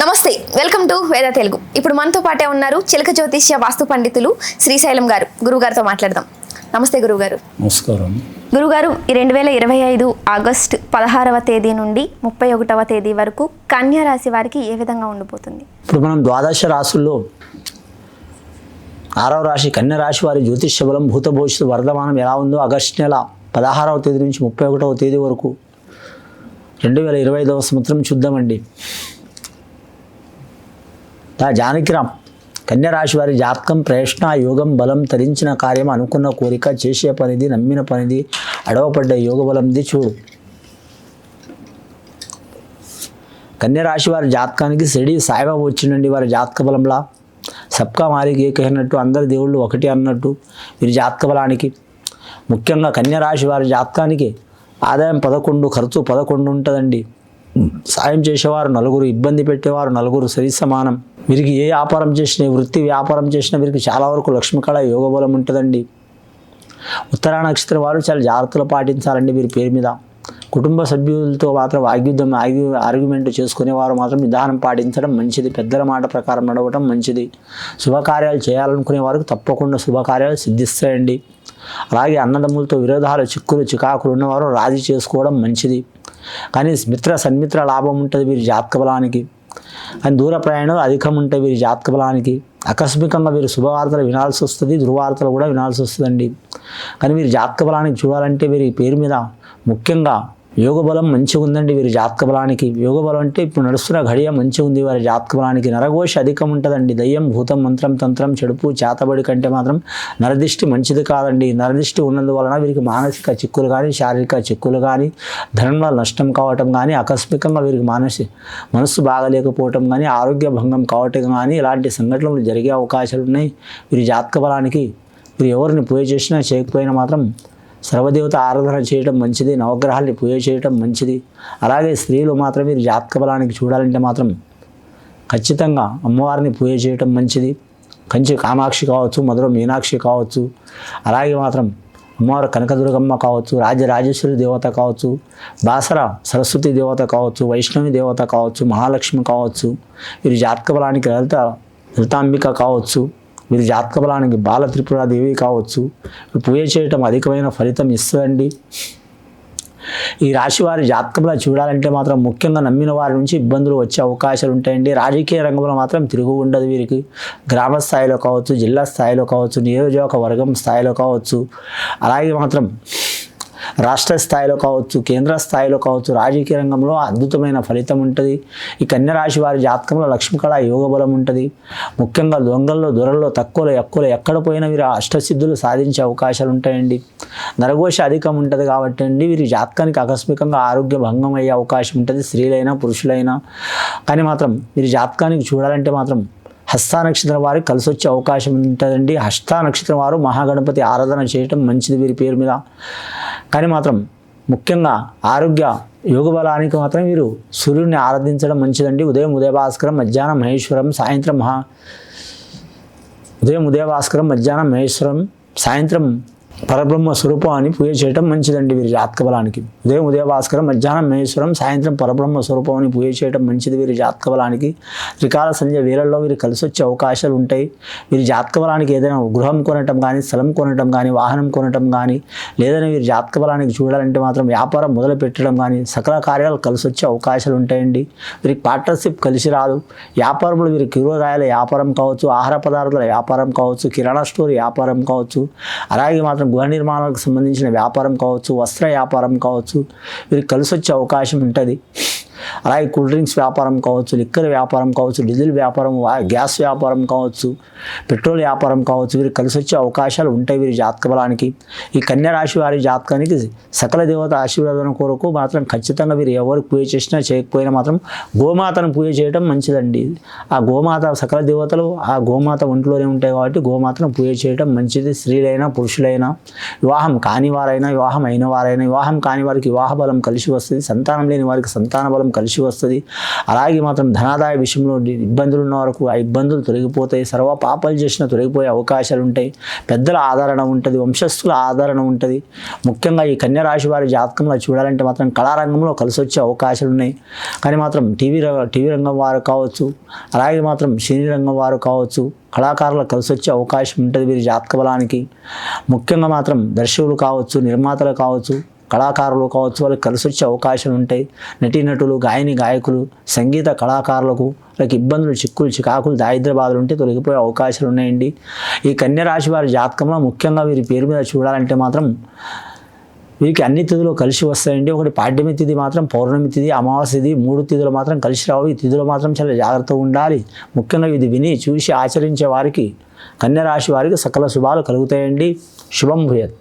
నమస్తే welcome to వేద తెలుగు. ఇప్పుడు మనతో పాటే ఉన్నారు చిలక జ్యోతిష్య వాస్తు పండితులు శ్రీశైలం గారు. గురుగారితో మాట్లాడదాం. నమస్తే గురుగారు నమస్కారం. గురుగారు ఈ రెండు వేల ఇరవై ఐదు ఆగస్ట్ పదహారవ తేదీ నుండి ముప్పై ఒకటవ తేదీ వరకు కన్యా రాశి వారికి ఏ విధంగా ఉండిపోతుంది? ఇప్పుడు మనం ద్వాదశ రాశుల్లో ఆరవ రాశి కన్య రాశి వారి జ్యోతిష్య బలం భూత భవిష్యత్తు వర్ధమానం ఎలా ఉందో ఆగస్టు నెల పదహారవ తేదీ నుంచి ముప్పై ఒకటవ తేదీ వరకు రెండు వేల ఇరవై ఐదవ సంవత్సరం చూద్దామండి. దా జానకిరామ్ కన్యరాశి వారి జాతకం ప్రయత్న యోగం బలం తరించిన కార్యం అనుకున్న కోరిక చేసే పనిది నమ్మిన పనిది అడవపడ్డ యోగ బలంది చూడు. కన్యరాశి వారి జాతకానికి షిరిడి సాయిబాబు వచ్చిండండి వారి జాతక బలంలా. సబ్కా మాలిక్ ఏక అందరి దేవుళ్ళు ఒకటి అన్నట్టు వీరి జాతక బలానికి. ముఖ్యంగా కన్యరాశి వారి జాతకానికి ఆదాయం పదకొండు ఖర్చు పదకొండు ఉంటుందండి. సాయం చేసేవారు నలుగురు ఇబ్బంది పెట్టేవారు నలుగురు సరి సమానం. వీరికి ఏ వ్యాపారం చేసినా వృత్తి వ్యాపారం చేసినా వీరికి చాలా వరకు లక్ష్మీకళ యోగ బలం ఉంటుందండి. ఉత్తరా నక్షత్రం వారు చాలా జాగ్రత్తలు పాటించాలండి వీరి పేరు మీద. కుటుంబ సభ్యులతో మాత్రం ఆగ్యుద్ధం ఆగ్యు ఆర్గ్యుమెంట్ చేసుకునేవారు మాత్రం నిదానం పాటించడం మంచిది. పెద్దల మాట ప్రకారం నడవటం మంచిది. శుభకార్యాలు చేయాలనుకునే వారికి తప్పకుండా శుభకార్యాలు సిద్ధిస్తాయండి. అలాగే అన్నదమ్ములతో విరోధాలు చిక్కులు చికాకులు ఉన్నవారు రాజీ చేసుకోవడం మంచిది. కానీ మిత్ర సన్మిత్ర లాభం ఉంటుంది వీరి జాతక బలానికి. కానీ దూర ప్రయాణం అధికం ఉంటాయి వీరి జాతక బలానికి ఆకస్మికంగా వీరు శుభవార్తలు వినాల్సి వస్తుంది దుర్వార్తలు కూడా వినాల్సి వస్తుందండి. కానీ వీరి జాతక బలానికి చూడాలంటే వీరి పేరు మీద ముఖ్యంగా యోగ బలం మంచిగా ఉందండి వీరి జాతక బలానికి యోగ బలం అంటే ఇప్పుడు నడుస్తున్న ఘడియ మంచిగా ఉంది వారి జాతక బలానికి నరఘోష అధికం ఉంటుందండి. దయ్యం భూతం మంత్రం తంత్రం చెడుపు చేతబడి కంటే మాత్రం నరదిష్టి మంచిది కాదండి. నరదిష్టి ఉన్నందువలన వీరికి మానసిక చిక్కులు కానీ శారీరక చిక్కులు కానీ ధనంలో నష్టం కావటం కానీ ఆకస్మికంగా వీరికి మానసి మనస్సు బాగలేకపోవటం కానీ ఆరోగ్య భంగం కావటం కానీ ఇలాంటి సంఘటనలు జరిగే అవకాశాలు ఉన్నాయి వీరి జాతక బలానికి వీరు ఎవరిని పూజ చేసినా చేయకపోయినా మాత్రం సర్వదేవత ఆరాధన చేయడం మంచిది నవగ్రహాల్ని పూజ చేయడం మంచిది. అలాగే స్త్రీలు మాత్రం మీరు జాతక బలానికి చూడాలంటే మాత్రం ఖచ్చితంగా అమ్మవారిని పూజ చేయడం మంచిది. కంచి కామాక్షి కావచ్చు మధుర మీనాక్షి కావచ్చు అలాగే మాత్రం అమ్మవారు కనకదుర్గమ్మ కావచ్చు రాజరాజేశ్వరి దేవత కావచ్చు బాసర సరస్వతి దేవత కావచ్చు వైష్ణవి దేవత కావచ్చు మహాలక్ష్మి కావచ్చు వీరి జాతక బలానికి లలిత లలితాంబిక కావచ్చు వీరి జాతక బలానికి బాల త్రిపురాదేవి కావచ్చు పూజ చేయటం అధికమైన ఫలితం ఇస్తుందండి. ఈ రాశి వారి జాతకంలో చూడాలంటే మాత్రం ముఖ్యంగా నమ్మిన వారి నుంచి ఇబ్బందులు వచ్చే అవకాశాలు ఉంటాయండి. రాజకీయ రంగంలో మాత్రం తిరుగు ఉండదు వీరికి. గ్రామ స్థాయిలో కావచ్చు జిల్లా స్థాయిలో కావచ్చు నియోజకవర్గం స్థాయిలో కావచ్చు. అలాగే మాత్రం రాష్ట్ర స్థాయిలో కావచ్చు కేంద్ర స్థాయిలో కావచ్చు రాజకీయ రంగంలో అద్భుతమైన ఫలితం ఉంటుంది. ఈ కన్యరాశి వారి జాతకంలో లక్ష్మీకళ యోగ బలం ఉంటుంది. ముఖ్యంగా దొంగల్లో దొరల్లో తక్కువలో ఎక్కువలో ఎక్కడ పోయినా వీరు అష్టసిద్ధులు సాధించే అవకాశాలు ఉంటాయండి. నరఘోష అధికం ఉంటుంది కాబట్టి అండి వీరి జాతకానికి ఆకస్మికంగా ఆరోగ్య భంగం అయ్యే అవకాశం ఉంటుంది. స్త్రీలైనా పురుషులైనా. కానీ మాత్రం వీరి జాతకానికి చూడాలంటే మాత్రం హస్త నక్షత్రం వారికి కలిసి వచ్చే అవకాశం ఉంటుందండి. హస్త నక్షత్రం వారు మహాగణపతి ఆరాధన చేయటం మంచిది వీరి పేరు మీద. కానీ మాత్రం ముఖ్యంగా ఆరోగ్య యోగ బలానికి మాత్రం వీరు సూర్యుడిని ఆరాధించడం మంచిదండి. ఉదయం ఉదయభాస్కరం మధ్యాహ్నం మహేశ్వరం సాయంత్రం మహా ఉదయం ఉదయభాస్కరం మధ్యాహ్నం మహేశ్వరం సాయంత్రం పరబ్రహ్మ స్వరూపాన్ని పూజ చేయటం మంచిదండి వీరి జాతకబలానికి. ఉదయం ఉదయ భాస్కరం మధ్యాహ్నం మహేశ్వరం సాయంత్రం పరబ్రహ్మ స్వరూపాన్ని పూజ చేయటం మంచిది వీరి జాతకబలానికి. త్రికాల సంధ్య వేళల్లో వీరు కలిసి వచ్చే అవకాశాలు ఉంటాయి. వీరి జాతకబలానికి ఏదైనా గృహం కొనటం కానీ స్థలం కొనటం కానీ వాహనం కొనటం కానీ లేదని వీరి జాతకబలానికి చూడాలంటే మాత్రం వ్యాపారం మొదలు పెట్టడం కానీ సకల కార్యాలు కలిసి వచ్చే అవకాశాలు ఉంటాయండి. వీరికి పార్ట్నర్షిప్ కలిసి రాదు. వ్యాపారంలో వీరికి కూరగాయల వ్యాపారం కావచ్చు ఆహార పదార్థాల వ్యాపారం కావచ్చు కిరాణా స్టోర్ వ్యాపారం కావచ్చు. అలాగే మాత్రం గృహ నిర్మాణాలకు సంబంధించిన వ్యాపారం కావచ్చు వస్త్ర వ్యాపారం కావచ్చు వీరికి కలిసి వచ్చే అవకాశం ఉంటుంది. అలాగే కూల్ డ్రింక్స్ వ్యాపారం కావచ్చు లిక్కర్ వ్యాపారం కావచ్చు డీజిల్ వ్యాపారం గ్యాస్ వ్యాపారం కావచ్చు పెట్రోల్ వ్యాపారం కావచ్చు వీరు కలిసి వచ్చే అవకాశాలు ఉంటాయి వీరి జాతక బలానికి. ఈ కన్యా రాశి వారి జాతకానికి సకల దేవత ఆశీర్వాదం కొరకు మాత్రం ఖచ్చితంగా వీరు ఎవరికి పూజ చేసినా చేయకపోయినా మాత్రం గోమాతను పూజ చేయడం మంచిదండి. ఆ గోమాత సకల దేవతలు ఆ గోమాత ఒంట్లోనే ఉంటాయి కాబట్టి గోమాతను పూజ చేయడం మంచిది. స్త్రీలైనా పురుషులైనా వివాహం కాని వారైనా వివాహం అయిన వారైనా వివాహం కాని వారికి వివాహ బలం కలిసి వస్తుంది. సంతానం లేని వారికి సంతాన బలం కలిసి కలిసి వస్తుంది. అలాగే మాత్రం ధనాదాయ విషయంలో ఇబ్బందులు ఉన్న వరకు ఆ ఇబ్బందులు తొలగిపోతాయి. సర్వ పాపాలు చేసినా తొలగిపోయే అవకాశాలు ఉంటాయి. పెద్దల ఆదరణ ఉంటుంది. వంశస్థుల ఆదరణ ఉంటుంది. ముఖ్యంగా ఈ కన్యా రాశి వారి జాతకంలో చూడాలంటే మాత్రం కళారంగంలో కలిసి వచ్చే అవకాశాలు ఉన్నాయి. కానీ మాత్రం టీవీ టీవీ రంగం వారు కావచ్చు అలాగే మాత్రం సినీ రంగం వారు కావచ్చు కళాకారులకు కలిసి వచ్చే అవకాశం ఉంటుంది వీరి జాతక బలానికి. ముఖ్యంగా మాత్రం దర్శకులు కావచ్చు నిర్మాతలు కావచ్చు కళాకారులు కావచ్చు వాళ్ళకి కలిసి వచ్చే అవకాశాలు ఉంటాయి నటీనటులు గాయని గాయకులు సంగీత కళాకారులకు వాళ్ళకి ఇబ్బందులు చిక్కులు చికాకులు దారిద్ర బాధలు ఉంటే తొలగిపోయే అవకాశాలు ఉన్నాయండి ఈ కన్యరాశి వారి జాతకంలో ముఖ్యంగా వీరి పేరు మీద చూడాలంటే మాత్రం వీరికి అన్ని తిథులు కలిసి వస్తాయండి. ఒకటి పాడ్యమి తిథి మాత్రం పౌర్ణమి తిథి అమావాస్య తిథి మూడు తిథులు మాత్రం కలిసి రావు. ఈ తిథులు మాత్రం చాలా జాగ్రత్తగా ఉండాలి. ముఖ్యంగా ఇది విని చూసి ఆచరించే వారికి కన్యరాశి వారికి సకల శుభాలు కలుగుతాయండి. శుభం భూయత్.